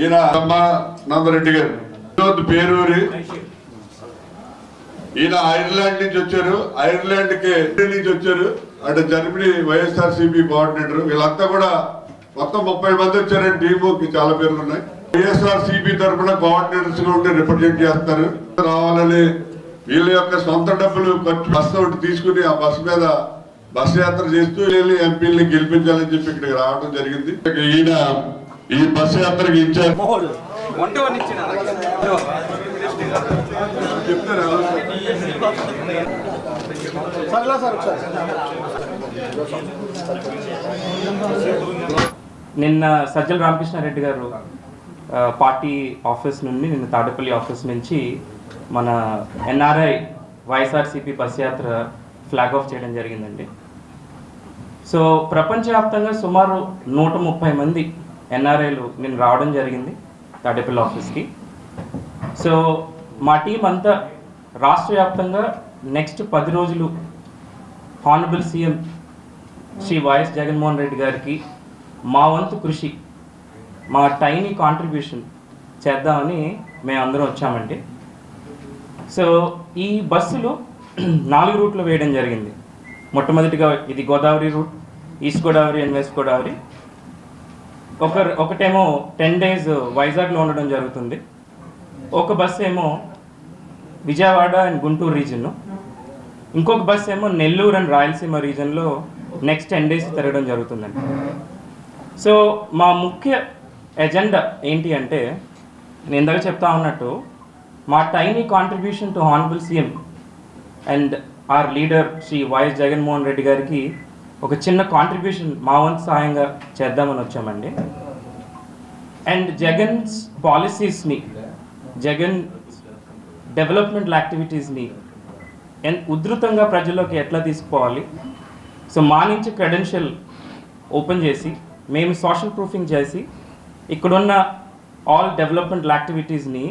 ఈయన నందరెడ్డి గారు. వినోద్ పేరూరి. ఈయన ఐర్లాండ్ నుంచి వచ్చారు. ఐర్లాండ్కి నుంచి వచ్చారు. అంటే జర్మనీ వైఎస్ఆర్ సిపి కోఆర్డినేటర్. వీళ్ళంతా కూడా మొత్తం ముప్పై మంది వచ్చారని టీము చాలా పేర్లు ఉన్నాయి. వైఎస్ఆర్ సిపి తరఫున కోఆర్డినేటర్స్గా ఉండి రిప్రజెంట్ చేస్తారు. రావాలని వీళ్ళ యొక్క సొంత డబ్బులు ఖర్చు బస్సు ఒకటి తీసుకుని ఆ బస్సు మీద బస్ యాత్ర చేస్తూ వెళ్ళి ఎంపీలని గెలిపించాలని చెప్పి ఇక్కడికి రావడం జరిగింది. ఈయన ఈ బస్ యాత్రకి చెప్తారా నిన్న సజ్జల రామకృష్ణారెడ్డి గారు పార్టీ ఆఫీస్ నుండి నిన్న తాడేపల్లి ఆఫీస్ నుంచి మన ఎన్ఆర్ఐ వైఎస్ఆర్సీపీ బస్ యాత్ర ఫ్లాగ్ ఆఫ్ చేయడం జరిగిందండి. సో ప్రపంచవ్యాప్తంగా సుమారు నూట ముప్పై మంది ఎన్ఆర్ఐలు నేను రావడం జరిగింది తాడేపల్లి ఆఫీస్కి. సో మా టీం అంతా రాష్ట్ర వ్యాప్తంగా నెక్స్ట్ పది రోజులు హానబుల్ సీఎం శ్రీ వైఎస్ జగన్మోహన్ రెడ్డి గారికి మా వంతు కృషి మా టైనీ కాంట్రిబ్యూషన్ చేద్దామని మేము అందరం వచ్చామండి. సో ఈ బస్సులు నాలుగు రూట్లు వేయడం జరిగింది. మొట్టమొదటిగా ఇది Godavari route east Godavari and west Godavari. ఒక ఒకటేమో టెన్ డేస్ వైజాగ్లో ఉండడం జరుగుతుంది. ఒక బస్ ఏమో విజయవాడ అండ్ గుంటూరు రీజన్ ఇంకొక బస్ ఏమో నెల్లూరు అండ్ రాయలసీమ రీజన్లో నెక్స్ట్ టెన్ డేస్ తిరగడం జరుగుతుందండి. సో మా ముఖ్య ఎజెండా ఏంటి అంటే నేను ఇందాక చెప్తా ఉన్నట్టు మా tiny contribution to honourable CM and our leader Shri YS Jaganmohan Reddy గారికి ఒక చిన్న కాంట్రిబ్యూషన్ మా వంతు సహాయంగా చేద్దామని వచ్చామండి. అండ్ జగన్స్ పాలసీస్ని జగన్ డెవలప్మెంట్ యాక్టివిటీస్ని ఉధృతంగా ప్రజల్లోకి ఎట్లా తీసుకోవాలి సో మా నుంచి క్రెడెన్షియల్ ఓపెన్ చేసి మేము సోషల్ ప్రూఫింగ్ చేసి ఇక్కడున్న ఆల్ డెవలప్మెంట్ యాక్టివిటీస్ని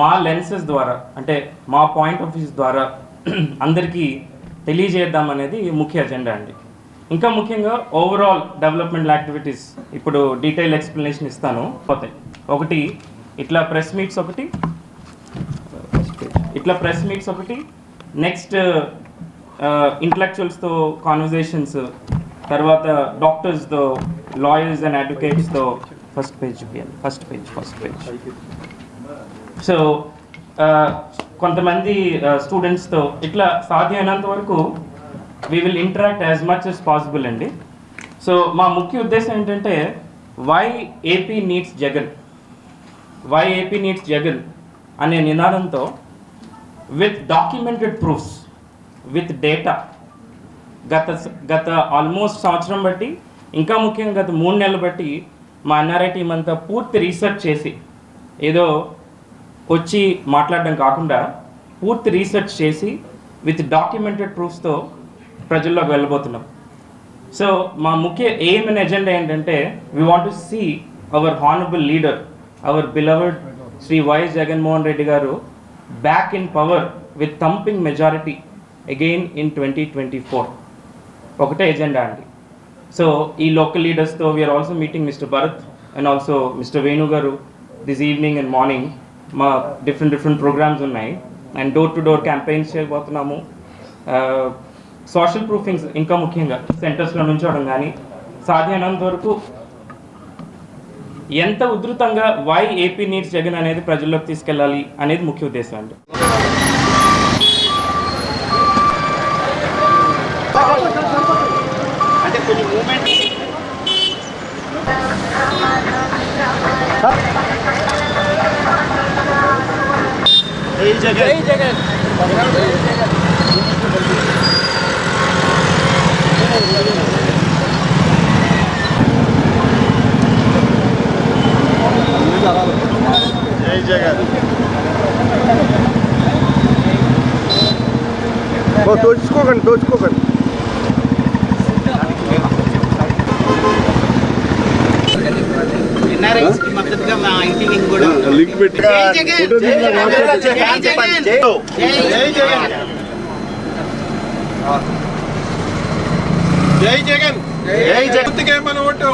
మా లెన్సెస్ ద్వారా అంటే మా పాయింట్ ఆఫ్ వ్యూస్ ద్వారా అందరికీ తెలియజేద్దాం అనేది ముఖ్య ఎజెండా అండి. ఇంకా ముఖ్యంగా ఓవరాల్ డెవలప్మెంట్ యాక్టివిటీస్ ఇప్పుడు డీటెయిల్ ఎక్స్ప్లెనేషన్ ఇస్తాను. పోతాయి ఒకటి ఇట్లా ప్రెస్ మీట్స్ ఒకటి ఇట్లా ప్రెస్ మీట్స్ ఒకటి నెక్స్ట్ ఇంటలెక్చువల్స్తో కాన్వర్జేషన్స్ తర్వాత డాక్టర్స్తో లాయర్స్ అండ్ అడ్వకేట్స్తో ఫస్ట్ పేజ్ చూపించాలి first page first page so కొంతమంది స్టూడెంట్స్తో ఇట్లా సాధ్యమైనంత వరకు we will interact as much as possible అండి. సో మా ముఖ్య ఉద్దేశం ఏంటంటే why AP needs Jagan why AP needs Jagan అనే నినాదంతో with documented proofs with data గత గత ఆల్మోస్ట్ సంవత్సరం బట్టి ఇంకా ముఖ్యంగా గత మూడు నెలలు బట్టి మా ఎన్ఆర్ఐ టీం అంతా పూర్తి రీసెర్చ్ చేసి ఏదో వచ్చి మాట్లాడడం కాకుండా పూర్తి రీసెర్చ్ చేసి విత్ డాక్యుమెంటెడ్ ప్రూఫ్స్తో ప్రజల్లోకి వెళ్ళబోతున్నాం. సో మా ముఖ్య ఎయిమ్ అండ్ ఎజెండా ఏంటంటే we want to see our honourable leader our beloved Shri YS Jaganmohan Reddy గారు back in power with thumping majority again in twenty twenty four ఒకటే agenda అండి. So ఈ local లీడర్స్తో we are also meeting mister Bharat and also mister Venu గారు this evening and morning మా different different programmes ఉన్నాయి. And door to door campaigns చేయబోతున్నాము. Social proofings ఇంకా ముఖ్యంగా సెంటర్స్లో నుంచోవడం కానీ సాధ్యమైనంత వరకు ఎంత ఉధృతంగా వై ఏపీ నీడ్స్ జగన్ అనేది ప్రజల్లోకి తీసుకెళ్ళాలి అనేది ముఖ్య ఉద్దేశం అండి. అంటే కొన్ని మూమెంట్ జై జగన్ జై జగన్ జై జగన్ తోచుకోకండి తోచుకోకండి ఎన్ఆర్ఐస్కి మద్దతుగా మా ఇంటి వింగ్ కూడా లింక్ పెట్టి జై జగన్ జై జగన్ జై జగన్ జై జగన్ జై జగన్ మన ఓటు